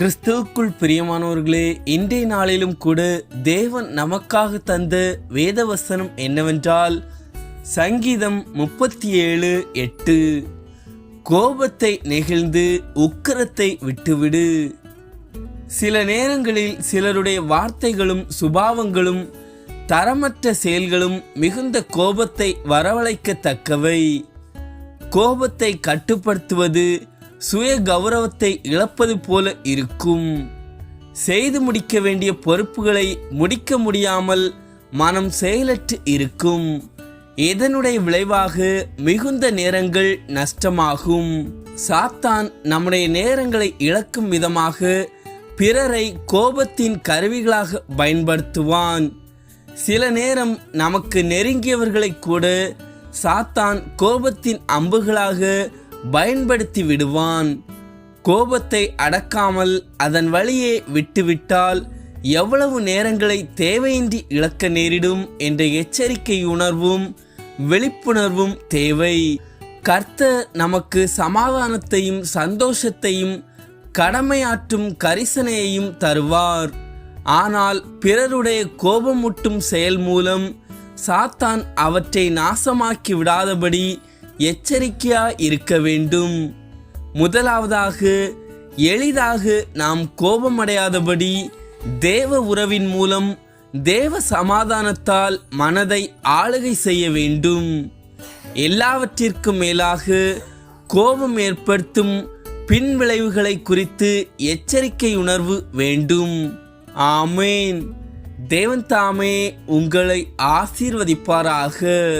கிறிஸ்துவுக்குள் பிரியமானவர்களே இன்றைய நாளிலும் கூட தேவன் நமக்காக தந்த வேதவசனம் என்னவென்றால் சங்கீதம் முப்பத்தி ஏழு எட்டு கோபத்தை நெகிழ்ந்து உக்கிரத்தை விட்டுவிடு. சில நேரங்களில் சிலருடைய வார்த்தைகளும் சுபாவங்களும் தரமற்ற செயல்களும் மிகுந்த கோபத்தை வரவழைக்கத்தக்கவை. கோபத்தை கட்டுப்படுத்துவது சுய கௌரவத்தை இழப்பது போல இருக்கும். செய்து முடிக்க வேண்டிய பொறுப்புகளை முடிக்க முடியாமல் மனம் செயலற்று இருக்கும். இதனுடைய விளைவாக மிகுந்த நேரங்கள் நஷ்டமாகும். சாத்தான் நம்முடைய நேரங்களை இழக்கும் விதமாக பிறரை கோபத்தின் கருவிகளாக பயன்படுத்துவான். சில நேரம் நமக்கு நெருங்கியவர்களை கூட சாத்தான் கோபத்தின் அம்புகளாக பயன்படுத்தி விடுவான். கோபத்தை அடக்காமல் அதன் வழியே விட்டுவிட்டால் எவ்வளவு நேரங்களை தேவையின்றி இழக்க நேரிடும் என்ற எச்சரிக்கை உணர்வும் விழிப்புணர்வும் தேவை. கர்த்தர் நமக்கு சமாதானத்தையும் சந்தோஷத்தையும் கடமையாற்றும் கரிசனையையும் தருவார். ஆனால் பிறருடைய கோபமூட்டும் செயல் மூலம் சாத்தான் அவற்றை நாசமாக்கி விடாதபடி எச்சரிக்கையா இருக்க வேண்டும். முதலாவதாக எளிதாக நாம் கோபமடையாதபடி தேவ உறவின் மூலம் தேவ சமாதானத்தால் மனதை ஆளுகை செய்ய வேண்டும். எல்லாவற்றிற்கும் மேலாக கோபம் ஏற்படுத்தும் பின்விளைவுகளை குறித்து எச்சரிக்கை உணர்வு வேண்டும். ஆமேன். தேவன் தாமே உங்களை ஆசீர்வதிப்பாராக.